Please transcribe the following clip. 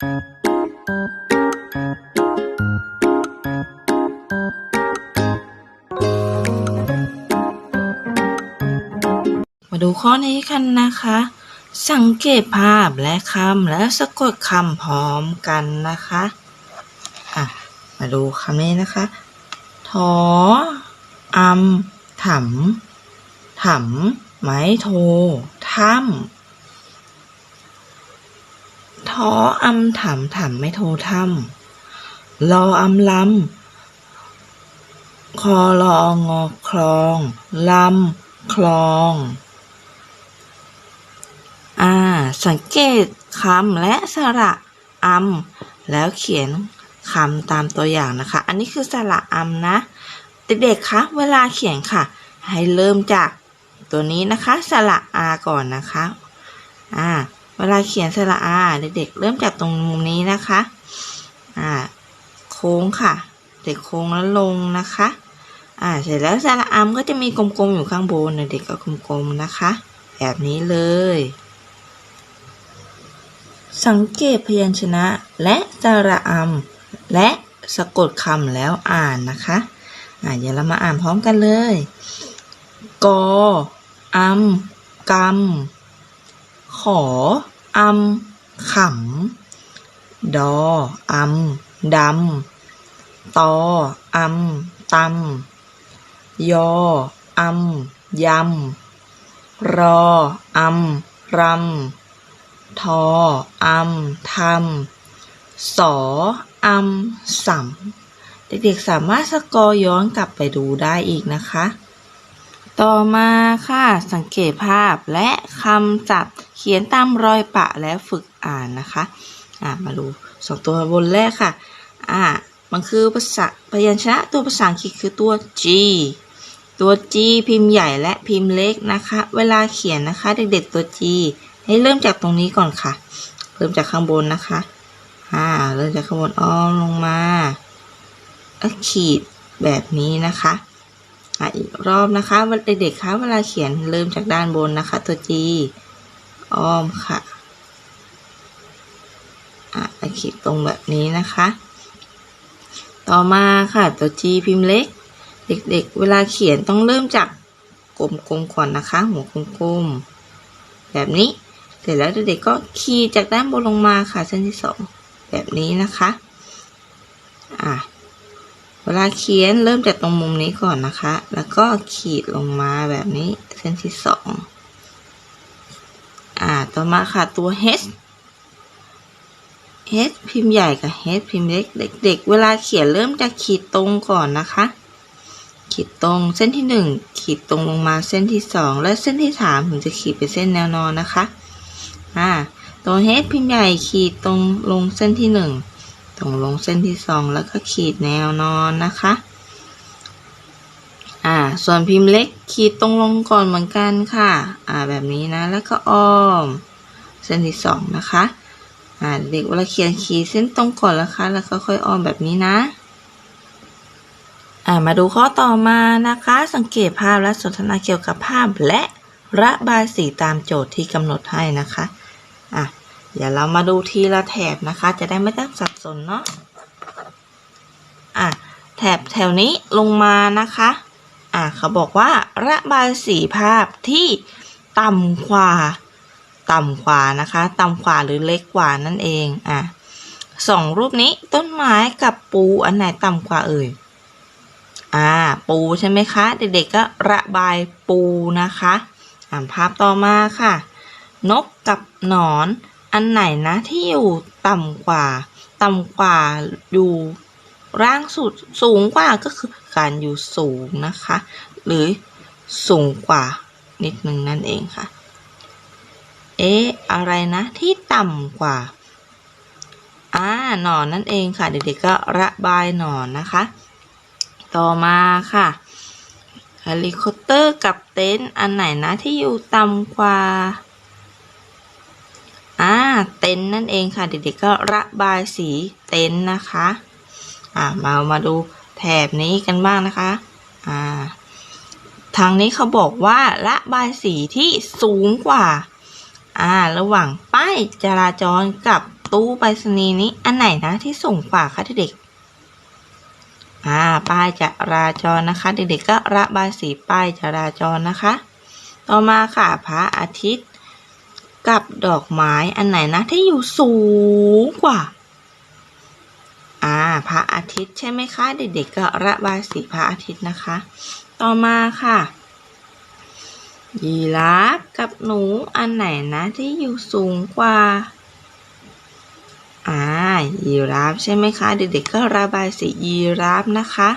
มาดูข้อนี้กันนะคะ สังเกตภาพและคำและสะกดคำพร้อมกันนะคะอะมาดูคำนี้นะคะทออำถำถำไม้โทถ้ำ ท้ออำถำถำไม้โทถ้ำรออำลำคอรองอคลองลำคลองอ่าสังเกตคำและสระอำแล้วเขียนคำตามตัวอย่างนะคะ อันนี้คือสระอำนะเด็กๆคะเวลาเขียนค่ะ ให้เริ่มจากตัวนี้นะคะ สระอาก่อนนะคะ อ่า เวลาเขียนสระอาเด็กๆเริ่มจากตรงมุมนี้นะคะอ่าโค้งค่ะ เด็กโค้งแล้วลงนะคะอ่าเสร็จแล้วสระอำก็จะมีกลมๆอยู่ข้างบนเด็กก็กลมๆนะคะ แบบนี้เลย สังเกตพยัญชนะและสระอำและสะกดคำแล้วอ่านนะคะอ่าเดี๋ยวเรามาอ่านพร้อมกันเลย กออำกำ ขออำขำ ดออำดำ ตออำตำ ยออำยำ รออำรำ ทออำทำ สออำสัมเด็กๆสามารถสกอร์ย้อนกลับไปดูได้อีกนะคะ ต่อมาค่ะ สังเกตภาพและคำจับเขียนตามรอยปะและฝึกอ่านนะคะอ่ามาดูสองตัวบนแรกค่ะอ่ามันคือภาษาพยัญชนะตัวภาษาอังกฤษคือตัว G ตัว G พิมพ์ใหญ่และพิมพ์เล็กนะคะ เวลาเขียนนะคะ เด็กๆตัว G ให้เริ่มจากตรงนี้ก่อนค่ะ เริ่มจากข้างบนนะคะอ่าเริ่มจากข้างบนอ้อมลงมาขีดแบบนี้นะคะ อะอีกรอบนะคะเด็กๆคะเวลาเขียนเริ่มจากด้านบนนะคะ ตัว G อ้อมค่ะอะขีดตรงแบบนี้นะคะ ต่อมาค่ะตัว G พิมพ์เล็ก เด็กๆ เวลาเขียนต้องเริ่มจากกลมๆก่อนนะคะ หัวกลมๆแบบนี้เสร็จแล้วเด็กๆก็ขีดจากด้านบนลงมาค่ะเส้นที่สองแบบนี้นะคะ อะ เวลาเขียนเริ่มจากตรงมุมนี้ก่อนนะคะ แล้วก็ขีดลงมาแบบนี้เส้นที่สองอ่า ต่อมาค่ะตัว H H พิมพ์ใหญ่กับ H พิมพ์เล็กเด็ก ๆ เวลาเขียนเริ่มจากขีดตรงก่อนนะคะ ขีดตรงเส้นที่หนึ่งขีดตรงลงมาเส้นที่สองและเส้นที่สามถึงจะขีดเป็นเส้นแนวนอนนะคะ อ่า ตัว H พิมพ์ใหญ่ขีดตรงลงเส้นที่หนึ่ง ตรงลงเส้นที่สองแล้วก็ขีดแนวนอนนะคะ อ่า ส่วนพิมพ์เล็กขีดตรงลงก่อนเหมือนกันค่ะ อ่า แบบนี้นะ แล้วก็อ้อม เส้นที่สองนะคะ อ่า เด็กเวลาเขียนขีดเส้นตรงก่อนแล้วคะ แล้วก็ค่อยอ้อมแบบนี้นะ อ่า มาดูข้อต่อมานะคะ สังเกตภาพและสนทนาเกี่ยวกับภาพและระบายสีตามโจทย์ที่กำหนดให้นะคะ อะ เดี๋ยวเรามาดูทีละแถบนะคะ จะได้ไม่ต้องสับสนเนาะอะแถบแถวนี้ลงมานะคะ อะเขาบอกว่าระบายสีภาพที่ต่ำกว่าต่ำกว่านะคะ ต่ำกว่าหรือเล็กกว่านั่นเองอะสองรูปนี้ต้นไม้กับปูอันไหนต่ำกว่าเอ่ยอ่าปูใช่ไหมคะ เด็กๆก็ระบายปูนะคะอ่านภาพต่อมาค่ะ นกกับหนอน อันไหนนะที่อยู่ต่ำกว่า ต่ำกว่าอยู่ร่างสุดสูงกว่าก็คือการอยู่สูงนะคะ หรือสูงกว่านิดนึงนั่นเองค่ะ เอ๊ะอะไรนะที่ต่ำกว่าอ่าหนอนนั่นเองค่ะ เด็กๆก็ระบายหนอนนะคะ ต่อมาค่ะเฮลิคอปเตอร์กับเต็นท์อันไหนนะที่อยู่ต่ำกว่า เต็นท์นั่นเองค่ะ เด็กๆก็ระบายสีเต็นท์นะคะอ่ามามาดูแถบนี้กันบ้างนะคะอ่าทางนี้เขาบอกว่าระบายสีที่สูงกว่าอ่าระหว่างป้ายจราจรกับตู้ไปรษณีย์นี้อันไหนนะที่สูงกว่าคะเด็กๆอ่าป้ายจราจรนะคะ เด็กๆก็ระบายสีป้ายจราจรนะคะ ต่อมาค่ะพระอาทิตย์ กับดอกไม้อันไหนนะที่อยู่สูงกว่า อ่า พระอาทิตย์ใช่ไหมคะ เด็กๆก็ระบายสีพระอาทิตย์นะคะ ต่อมาค่ะยีราฟกับหนูอันไหนนะที่อยู่สูงกว่า อ่ายีราฟใช่ไหมคะ เด็กๆก็ระบายสียีราฟนะคะ